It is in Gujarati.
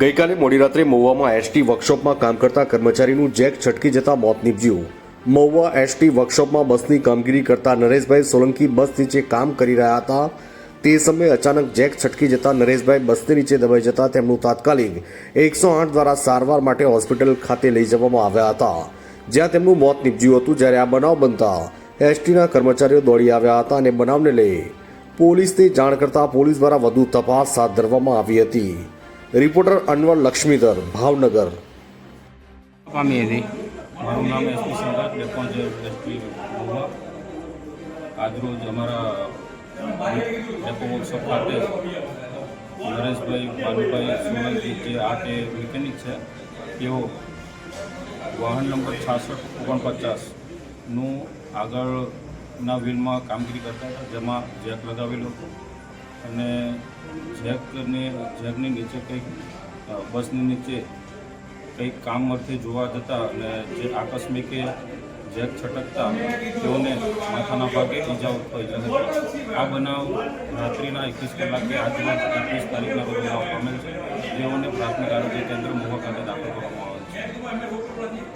ગઈકાલે મોડી રાત્રે મહુવામાં એસટી વર્કશોપમાં કામ કરતા કર્મચારીનું જેક છટકી જતા મોત નીપજ્યું. મહુવા એસટી વર્કશોપમાં બસની કામગીરી કરતા નરેશભાઈ સોલંકી બસ નીચે કામ કરી રહ્યા હતા. તે સમયે અચાનક જેક છટકી જતા નરેશભાઈ બસની નીચે દબાઈ જતા તેમનું તાત્કાલિક એકસો આઠ દ્વારા સારવાર માટે હોસ્પિટલ ખાતે લઈ જવામાં આવ્યા હતા. જ્યાં તેમનું મોત નીપજ્યું હતું જ્યારે આ બનાવ બનતા એસટીના કર્મચારીઓ દોડી આવ્યા હતા અને બનાવને લઈ પોલીસને જાણ કરતા પોલીસ દ્વારા વધુ તપાસ હાથ ધરવામાં આવી હતી. રિપોર્ટર અનવર લક્ષ્મીધર, ભાવનગર. પામી હતી મારું નામ એસપી સિંગર ડેપોન એસપી આજરોજ અમારા ડેપો વર્કશોપ ખાતે નરેશભાઈ, ભાનુભાઈ સોલંકી જે આ તે મિકેનિક છે, તેઓ વાહન નંબર છાસઠ ઓગણપચાસનું આગળના વ્હીલમાં કામગીરી કરતા હતા, જેમાં જેક લગાવેલો હતો. અને જેકની ઝેકની નીચે કંઈક બસની નીચે કંઈક કામ અર્થે જોવા જતા અને જે આકસ્મિકે ઝેક છટકતા, તેઓને માથાના ભાગે ઇજાઓ થઈ હતી આ બનાવ રાત્રિના એકવીસ કલાકે આજના એકવીસ તારીખના રોજ બનાવ પામેલ છે. જેઓને પ્રાથમિક આરોગ્ય કેન્દ્ર મહુવા ખાતે દાખલ કરવામાં આવેલ છે.